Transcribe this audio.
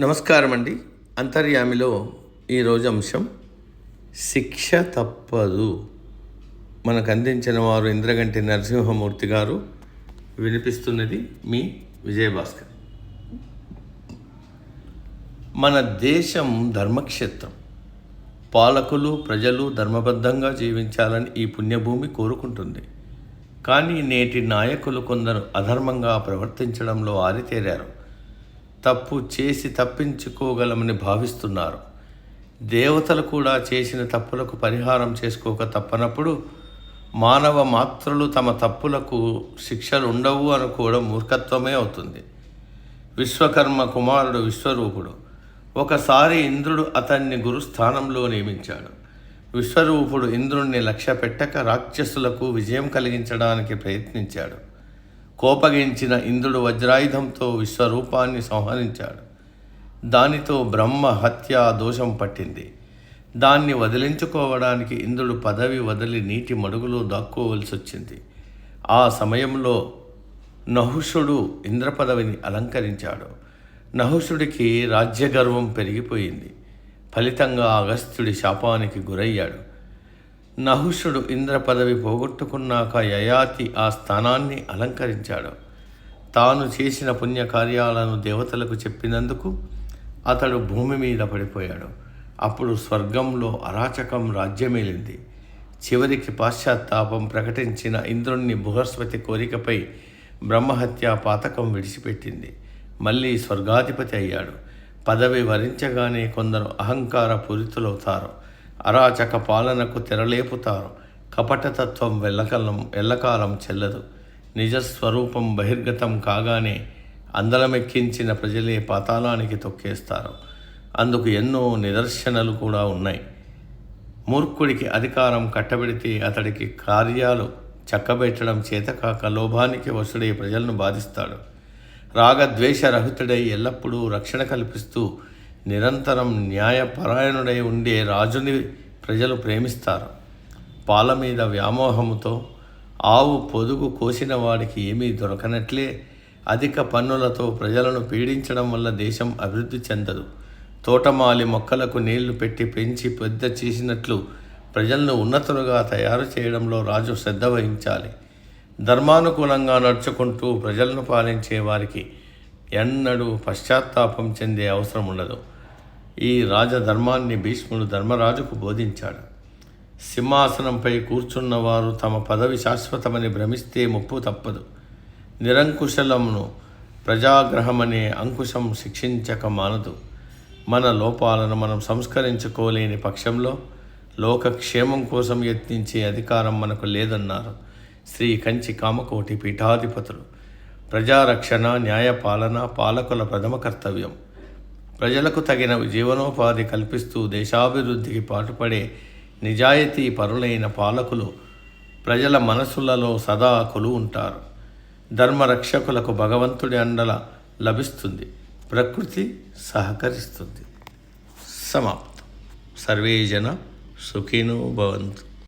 నమస్కారం అండి అంతర్యామిలో ఈరోజు అంశం శిక్ష తప్పదు. మనకు అందించిన వారు ఇంద్రగంటి నరసింహమూర్తి గారు వినిపిస్తున్నది మీ విజయభాస్కర్. మన దేశం ధర్మక్షేత్రం. పాలకులు ప్రజలు ధర్మబద్ధంగా జీవించాలని ఈ పుణ్యభూమి కోరుకుంటుంది. కానీ నేటి నాయకులు కొందరు అధర్మంగా ప్రవర్తించడంలో ఆరితేరారు. తప్పు చేసి తప్పించుకోగలమని భావిస్తున్నారు. దేవతలు కూడా చేసిన తప్పులకు పరిహారం చేసుకోక తప్పనప్పుడు మానవ మాత్రులు తమ తప్పులకు శిక్షలు ఉండవు అనుకోవడం మూర్ఖత్వమే అవుతుంది. విశ్వకర్మ కుమారుడు విశ్వరూపుడు ఒకసారి ఇంద్రుడు అతన్ని గురుస్థానంలో నియమించాడు. విశ్వరూపుడు ఇంద్రుణ్ణి లక్ష్య పెట్టక రాక్షసులకు విజయం కలిగించడానికి ప్రయత్నించాడు. కోపగించిన ఇంద్రుడు వజ్రాయుధంతో విశ్వరూపాన్ని సంహరించాడు. దానితో బ్రహ్మ హత్య దోషం పట్టింది. దాన్ని వదిలించుకోవడానికి ఇంద్రుడు పదవి వదిలి నీటి మడుగులో దాక్కోవలసి వచ్చింది. ఆ సమయంలో నహుషుడు ఇంద్రపదవిని అలంకరించాడు. నహుషుడికి రాజ్యగర్వం పెరిగిపోయింది. ఫలితంగా అగస్త్యుడి శాపానికి గురయ్యాడు. నహుషుడు ఇంద్ర పదవి పోగొట్టుకున్నాక యయాతి ఆ స్థానాన్ని అలంకరించాడు. తాను చేసిన పుణ్యకార్యాలను దేవతలకు చెప్పినందుకు అతడు భూమి మీద పడిపోయాడు. అప్పుడు స్వర్గంలో అరాచకం రాజ్యమేలింది. చివరికి పాశ్చాత్తాపం ప్రకటించిన ఇంద్రుణ్ణి బృహస్పతి కోరికపై బ్రహ్మహత్య పాతకం విడిచిపెట్టింది. మళ్ళీ స్వర్గాధిపతి అయ్యాడు. పదవి వరించగానే కొందరు అహంకార పూరితులవుతారు. అరాచక పాలనకు తెరలేపుతారు. కపటతత్వం వెళ్ళకలం ఎల్లకాలం చెల్లదు. నిజస్వరూపం బహిర్గతం కాగానే అందలమెక్కించిన ప్రజలే పాతాళానికి తొక్కేస్తారు. అందుకు ఎన్నో నిదర్శనలు కూడా ఉన్నాయి. మూర్ఖుడికి అధికారం కట్టబెడితే అతడికి కార్యాలు చక్కబెట్టడం చేతకాక లోభానికి వసుడై ప్రజలను బాధిస్తాడు. రాగద్వేషరహితుడై ఎల్లప్పుడూ రక్షణ కల్పిస్తూ నిరంతరం న్యాయపరాయణుడై ఉండే రాజుని ప్రజలు ప్రేమిస్తారు. పాల మీద వ్యామోహముతో ఆవు పొదుగు కోసిన వాడికి ఏమీ దొరకనట్లే. అధిక పన్నులతో ప్రజలను పీడించడం వల్ల దేశం అభివృద్ధి చెందదు. తోటమాలి మొక్కలకు నీళ్ళు పెట్టి పెంచి పెద్ద చేసినట్లు ప్రజలను ఉన్నతులుగా తయారు చేయడంలో రాజు శ్రద్ధ వహించాలి. ధర్మానుకూలంగా నడుచుకుంటూ ప్రజలను పాలించే వారికి ఎన్నడూ పశ్చాత్తాపం చెందే అవసరం ఉండదు. ఈ రాజధర్మాన్ని భీష్ముడు ధర్మరాజుకు బోధించాడు. సింహాసనంపై కూర్చున్నవారు తమ పదవి శాశ్వతమని భ్రమిస్తే ముప్పు తప్పదు. నిరంకుశలమును ప్రజాగ్రహమనే అంకుశం శిక్షించక మానదు. మన లోపాలను మనం సంస్కరించుకోలేని పక్షంలో లోకక్షేమం కోసం యత్నించే అధికారం మనకు లేదన్నారు. శ్రీ కంచి కామకోటి పీఠాధిపతులు. ప్రజారక్షణ న్యాయపాలన పాలకుల ప్రథమ కర్తవ్యం. ప్రజలకు తగిన జీవనోపాధి కల్పిస్తూ దేశాభివృద్ధికి పాటుపడే నిజాయితీ పరులైన పాలకులు ప్రజల మనసులలో సదా కొలు ఉంటారు. ధర్మరక్షకులకు భగవంతుడి అండల లభిస్తుంది. ప్రకృతి సహకరిస్తుంది. సమాప్తం. సర్వే జన సుఖినో భవంతు.